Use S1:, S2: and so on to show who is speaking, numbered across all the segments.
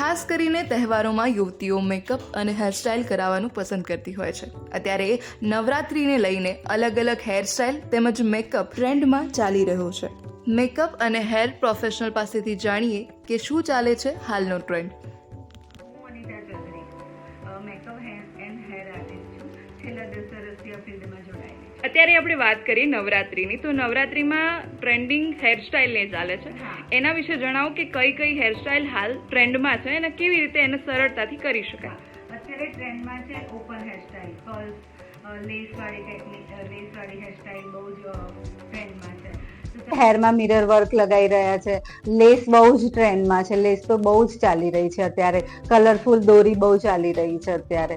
S1: ખાસ કરીને તહેવારોમાં યુવતીઓ મેકઅપ અને હેરસ્ટાઇલ કરાવવાનું પસંદ કરતી હોય છે. અત્યારે નવરાત્રિને લઈને અલગ અલગ હેરસ્ટાઇલ તેમજ મેકઅપ ટ્રેન્ડમાં ચાલી રહ્યો છે. મેકઅપ અને હેર પ્રોફેશનલ પાસેથી જાણીએ કે શું ચાલે છે હાલનો ટ્રેન્ડ
S2: છેલ્લા દસ વર્ષથી આ ફિલ્ડમાં જોડાયેલી છું
S3: અત્યારે આપણે વાત કરીએ નવરાત્રિની. તો નવરાત્રિમાં ટ્રેન્ડિંગ હેરસ્ટાઇલને ચાલે છે. એના વિશે જણાવો કે કઈ કઈ હેરસ્ટાઇલ હાલ ટ્રેન્ડમાં છે અને કેવી રીતે એને સરળતાથી કરી શકાય.
S2: અત્યારે ટ્રેન્ડમાં છે ઓપન હેરસ્ટાઇલ લેસવાળી ટેકનિક લેસવાળી હેરસ્ટાઇલ બહુ જ ટ્રેન્ડમાં છે.
S4: હેરમાં મિરર વર્ક લગાવી રહ્યા છે. લેસ બહુ જ ટ્રેન્ડમાં છે. લેસ તો બહુ જ ચાલી રહી છે અત્યારે. કલરફુલ દોરી બહુ ચાલી રહી છે અત્યારે.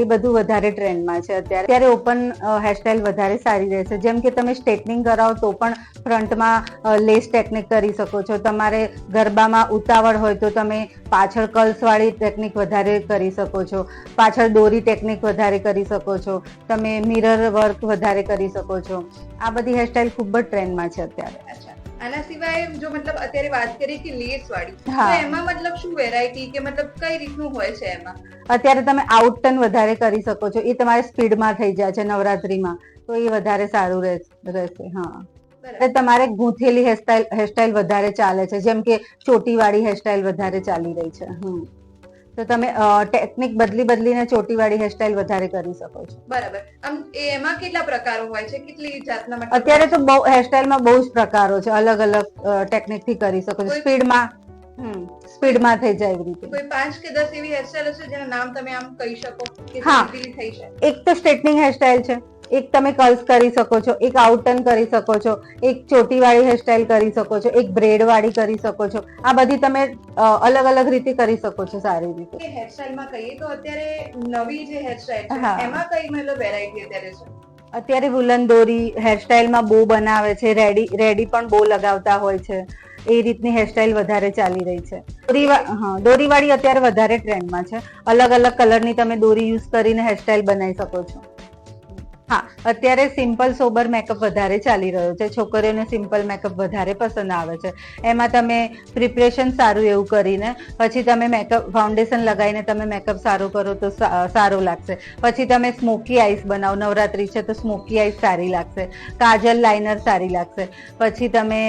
S4: એ બધું વધારે ટ્રેન્ડમાં છે. અત્યારે અત્યારે ઓપન હેરસ્ટાઇલ વધારે સારી રહેશે જેમ કે તમે સ્ટ્રેટનિંગ કરાવો તો પણ ફ્રન્ટમાં લેસ ટેકનિક કરી શકો છો. તમારે ગરબામાં ઉતાવળ હોય તો તમે પાછળ કર્લ્સવાળી ટેકનિક વધારે કરી શકો છો. પાછળ દોરી ટેકનિક વધારે કરી શકો છો. તમે મિરર વર્ક વધારે કરી શકો છો. આ બધી હેરસ્ટાઇલ ખૂબ જ ટ્રેન્ડમાં છે અત્યારે.
S5: આના સિવાય જો મતલબ અત્યારે વાત કરી કે લેસ વાળી તો. એમાં મતલબ શું વેરાયટી કે મતલબ કઈ રીતનું હોય છે એમાં?
S4: અત્યારે તમે આઉટ ટર્ન વધારે કરી શકો છો. એ તમારે સ્પીડમાં થઈ જાય છે નવરાત્રીમાં તો એ વધારે સારું રહેશે હા. તમારે ગૂંથેલી હેરસ્ટાઇલ હેરસ્ટાઇલ વધારે ચાલે છે. જેમ કે ચોટીવાળી હેરસ્ટાઇલ વધારે ચાલી રહી છે હમ. તો તમે ટેકનિક બદલી બદલીને ચોટીવાળી હેરસ્ટાઈલ વધારે કરી શકો છો.
S5: બરાબર. આમ એમાં કેટલા પ્રકારો હોય છે? કેટલી જાતના
S4: અત્યારે તો બહુ હેરસ્ટાઈલમાં બહુ જ પ્રકારો છે. અલગ અલગ ટેકનિકથી કરી શકો છો. સ્પીડમાં હમ સ્પીડમાં થઈ જાય એવી રીતે.
S5: કોઈ પાંચ કે દસ એવી હેરસ્ટાઇલ હશે જેના નામ તમે આમ કહી શકો કે
S4: હા.
S5: થઈ જાય?
S4: એક તો સ્ટ્રેટનિંગ હેરસ્ટાઈલ છે. એક તમે કર્લ્સ કરી શકો છો એક આઉટ ટર્ન કરી શકો છો એક ચોટીવાળી હેરસ્ટાઇલ કરી શકો છો એક બ્રેડવાળી કરી શકો છો. આ બધી તમે અલગ અલગ રીતે કરી શકો છો સારી રીતે.
S5: કે હેરસ્ટાઇલમાં કહીએ તો અત્યારે નવી જે હેરસ્ટાઇલ છે એમાં કઈ મતલબ વેરાયટી અત્યારે છે?
S4: અત્યારે વુલન દોરી હેરસ્ટાઇલમાં બો બનાવે છે રેડી રેડી પણ બો લગાવતા હોય છે. એ રીતની હેરસ્ટાઇલ વધારે ચાલી રહી છે. હા દોરીવાળી અત્યારે વધારે ટ્રેન્ડમાં છે. અલગ અલગ કલરની તમે દોરી યુઝ કરીને હેરસ્ટાઇલ બનાવી શકો છો. હા, અત્યારે સિમ્પલ સોબર મેકઅપ વધારે ચાલી રહ્યો છે. છોકરીઓને સિમ્પલ મેકઅપ વધારે પસંદ આવે છે. એમાં તમે પ્રિપરેશન સારું એવું કરીને, પછી તમે મેકઅપ ફાઉન્ડેશન લગાવીને તમે મેકઅપ સારું કરો તો સારું લાગશે. પછી તમે સ્મોકી આઈસ બનાવો, નવરાત્રી છે તો સ્મોકી આઈસ સારી લાગશે. કાજલ લાઇનર સારી લાગશે. પછી તમે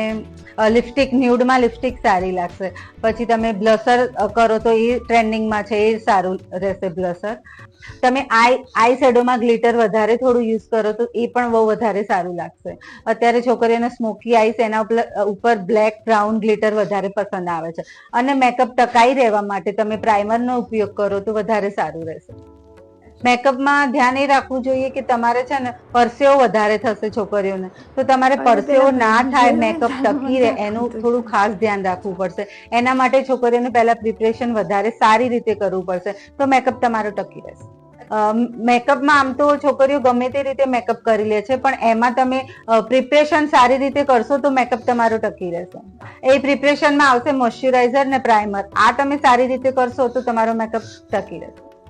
S4: લિપસ્ટિક, ન્યૂડમાં લિપસ્ટિક સારી લાગશે. પછી તમે બ્લસર કરો તો એ ટ્રેન્ડિંગમાં છે એ સારું રહેશે બ્લસર. તમે આઈ આઈ શેડોમાં ગ્લિટર વધારે થોડું યુઝ કરો તો એ પણ બહુ વધારે સારું લાગશે. અત્યારે છોકરીઓને સ્મોકી આઈસ એના ઉપર- બ્લેક, બ્રાઉન ગ્લિટર વધારે પસંદ આવે છે. અને મેકઅપ ટકાઈ રહેવા માટે તમે પ્રાઇમરનો ઉપયોગ કરો તો વધારે સારું રહેશે. મેકઅપમાં ધ્યાન એ રાખવું જોઈએ કે તમારે છે ને પરસેવો વધારે થશે છોકરીઓને. તો તમારે પરસેવો ના થાય મેકઅપ ટકી રહે એનું થોડું ખાસ ધ્યાન રાખવું પડશે. એના માટે છોકરીઓને પહેલા પ્રિપરેશન વધારે સારી રીતે કરવું પડશે. તો મેકઅપ તમારો ટકી રહેશે. મેકઅપમાં આમ તો છોકરીઓ ગમે તે રીતે મેકઅપ કરી લે છે પણ એમાં તમે પ્રિપરેશન સારી રીતે કરશો તો મેકઅપ તમારો ટકી રહેશે. એ પ્રિપરેશનમાં આવશે મોઇશ્ચરાઇઝર ને પ્રાઇમર આ તમે સારી રીતે કરશો તો તમારો મેકઅપ ટકી રહેશે.